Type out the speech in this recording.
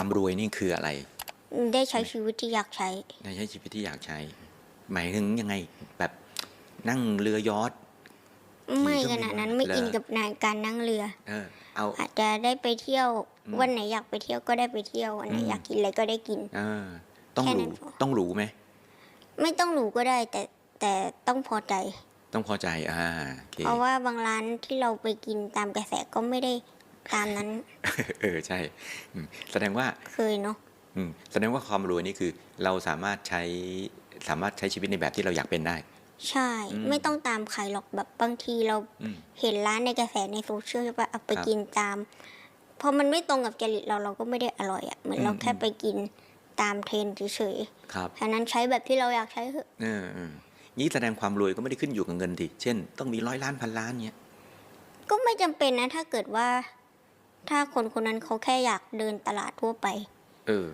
ความรวยนี่คืออะไร ได้ใช้ชีวิตที่อยากใช้ในใช้ชีวิตที่อยากใช้ หมายถึงยังไงแบบนั่งเรือยอทไม่ขี่ขเครื่องนาดนั้นบินไม่เหรออินกับนานการนั่งเรือ เออ เอาอาจจะได้ไปเที่ยวอืมวันไหนอยากไปเที่ยวก็ได้ไปเที่ยววันไหนอืมอยากกินอะไรก็ได้กินเออต้องแค่หนั้รูนพอต้องหรูไหมไม่ต้องหรูก็ได้ แต่แต่ต้องพอใจ ต้องพอใจอ่าโอเคเพราะว่าบางร้านที่เราไปกินตามกระแสก็ไม่ได้ ตามนั้น เออใช่อืมแสดงว่าเคยเนาะอืมแสดงว่าความรวยนี่คือเราสามารถใช้สามารถใช้ชีวิตในแบบที่เราอยากเป็นได้ ใช่ อืม ไม่ต้องตามใครหรอกแบบบางทีเราอืม เห็นร้านในกระแสในโซเชียลใช่ปะเอาไปครับกินตามพอมันไม่ตรงกับจริตเราเราก็ไม่ได้อร่อยอะ่ะเหมือนเราอืมแค่ไปกินตามเทรนด์เฉยครับ ๆฉะนั้นใช้แบบที่เราอยากใช้เถอะเออเออนี่แสดงความรวยก็ไม่ได้ขึ้นอยู่กับเงินดิเช่น ต้องมีร้อยล้านพันล้านเนี้ย ก็ไม่จำเป็นนะ ถ้าเกิดว่า ถ้าคนคนนั้นเขาแค่อยากเดินตลาดทั่วไป เออ